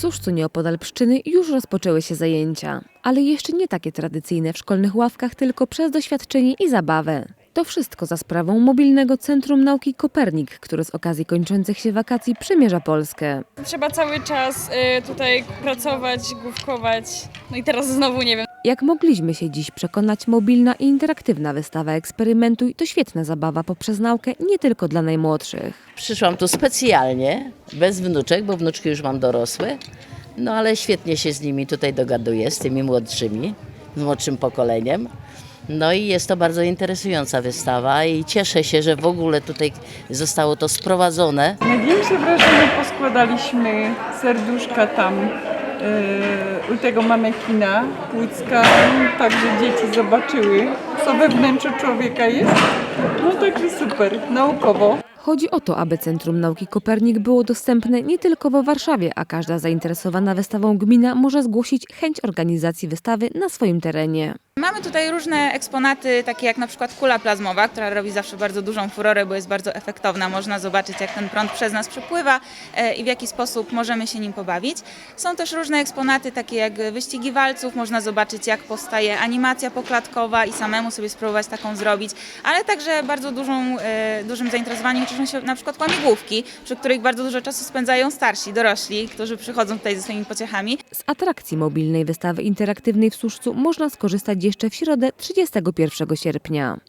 Suszcu nieopodal Pszczyny już rozpoczęły się zajęcia, ale jeszcze nie takie tradycyjne w szkolnych ławkach, tylko przez doświadczenie i zabawę. To wszystko za sprawą mobilnego Centrum Nauki Kopernik, które z okazji kończących się wakacji przymierza Polskę. Trzeba cały czas y, tutaj pracować, główkować. No i teraz znowu nie wiem. Jak mogliśmy się dziś przekonać, mobilna i interaktywna wystawa Eksperymentuj to świetna zabawa poprzez naukę nie tylko dla najmłodszych. Przyszłam tu specjalnie, bez wnuczek, bo wnuczki już mam dorosłe. No ale świetnie się z nimi tutaj dogaduję, z tymi młodszymi, z młodszym pokoleniem. No i jest to bardzo interesująca wystawa i cieszę się, że w ogóle tutaj zostało to sprowadzone. Największe wrażenie poskładaliśmy serduszka tam u tego manekina Łódzka, tak że dzieci zobaczyły, co we wnętrzu człowieka jest. No także super, naukowo. Chodzi o to, aby Centrum Nauki Kopernik było dostępne nie tylko w Warszawie, a każda zainteresowana wystawą gmina może zgłosić chęć organizacji wystawy na swoim terenie. Mamy tutaj różne eksponaty, takie jak na przykład kula plazmowa, która robi zawsze bardzo dużą furorę, bo jest bardzo efektowna. Można zobaczyć, jak ten prąd przez nas przepływa e, i w jaki sposób możemy się nim pobawić. Są też różne eksponaty, takie jak wyścigi walców. Można zobaczyć, jak powstaje animacja poklatkowa i samemu sobie spróbować taką zrobić. Ale także bardzo dużą, e, dużym zainteresowaniem cieszą się na przykład łamigłówki, przy których bardzo dużo czasu spędzają starsi, dorośli, którzy przychodzą tutaj ze swoimi pociechami. Z atrakcji mobilnej wystawy interaktywnej w Służcu można skorzystać jeszcze w środę 31 sierpnia.